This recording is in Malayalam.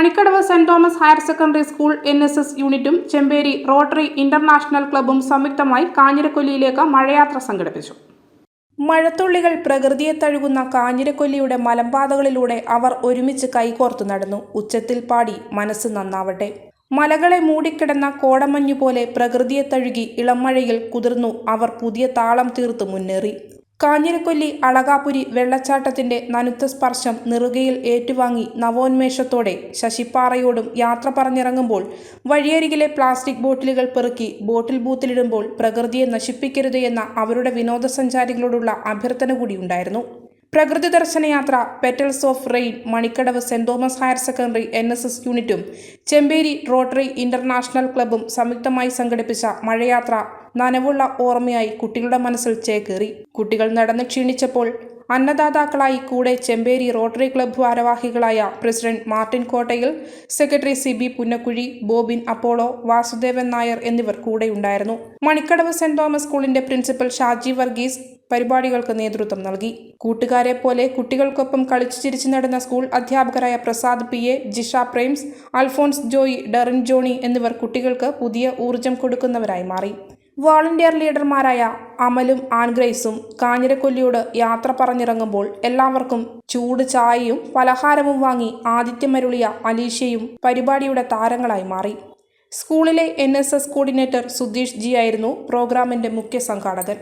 Manikkadavu saint Thomas higher secondary school N S S യൂണിറ്റും ചെമ്പേരി റോട്ടറി ഇന്റർനാഷണൽ ക്ലബ്ബും സംയുക്തമായി കാഞ്ഞിരക്കൊല്ലിയിലേക്ക് മഴയാത്ര സംഘടിപ്പിച്ചു. മഴത്തുള്ളികൾ പ്രകൃതിയെ തഴുകുന്ന കാഞ്ഞിരക്കൊല്ലിയുടെ മലമ്പാതകളിലൂടെ അവർ ഒരുമിച്ച് കൈകോർത്തു നടന്നു. ഉച്ചത്തിൽ പാടി മനസ്സ് നന്നാവട്ടെ. മലകളെ മൂടിക്കിടന്ന കോടമഞ്ഞു പോലെ പ്രകൃതിയെ തഴുകി ഇളം മഴയിൽ കുതിർന്നു. അവർ പുതിയ താളം തീർത്ത് മുന്നേറി. കാഞ്ഞിരക്കൊല്ലി അളകാപുരി വെള്ളച്ചാട്ടത്തിന്റെ നനുത്ത സ്പർശം നെറുകയിൽ ഏറ്റുവാങ്ങി നവോന്മേഷത്തോടെ ശശിപ്പാറയോടും യാത്ര പറഞ്ഞിറങ്ങുമ്പോൾ വഴിയരികിലെ പ്ലാസ്റ്റിക് ബോട്ടിലുകൾ പെറുക്കി ബോട്ടിൽ ബൂത്തിലിടുമ്പോൾ പ്രകൃതിയെ നശിപ്പിക്കരുത് എന്ന അവരുടെ വിനോദസഞ്ചാരികളോടുള്ള അഭ്യർത്ഥന കൂടി ഉണ്ടായിരുന്നു. പ്രകൃതി ദർശന യാത്ര petals of rain Manikkadavu saint Thomas higher secondary N S S യൂണിറ്റും ചെമ്പേരി റോട്ടറി ഇന്റർനാഷണൽ ക്ലബ്ബും സംയുക്തമായി സംഘടിപ്പിച്ച മഴയാത്ര നനവുള്ള ഓർമ്മയായി കുട്ടികളുടെ മനസ്സിൽ ചേക്കേറി. കുട്ടികൾ നടന്ന് ക്ഷീണിച്ചപ്പോൾ അന്നദാതാക്കളായി കൂടെ ചെമ്പേരി റോട്ടറി ക്ലബ്ബ് ഭാരവാഹികളായ president Martin Kottayil secretary C B Punnakkuzhi Bobin Apollo Vasudevan Nair എന്നിവർ കൂടെയുണ്ടായിരുന്നു. മണിക്കടവ് സെന്റ് തോമസ് സ്കൂളിന്റെ പ്രിൻസിപ്പൽ ഷാജി വർഗീസ് പരിപാടികൾക്ക് നേതൃത്വം നൽകി. കൂട്ടുകാരെ പോലെ കുട്ടികൾക്കൊപ്പം കളിച്ചു ചിരിച്ചു നടന്ന സ്കൂൾ അധ്യാപകരായ Prasad P A Jisha Prems Alphonse Joy Derin Johny എന്നിവർ കുട്ടികൾക്ക് പുതിയ ഊർജം കൊടുക്കുന്നവരായി മാറി. വോളണ്ടിയർ ലീഡർമാരായ അമലും ആൻഗ്രൈസും കാഞ്ഞിരക്കൊല്ലിയോട് യാത്ര പറഞ്ഞിറങ്ങുമ്പോൾ എല്ലാവർക്കും ചൂട് ചായയും പലഹാരവും വാങ്ങി ആദിത്യമരുളിയ അലീഷയും പരിപാടിയുടെ താരങ്ങളായി മാറി. സ്കൂളിലെ N S S coordinator Sudheesh G ആയിരുന്നു പ്രോഗ്രാമിന്റെ മുഖ്യ സംഘാടകൻ.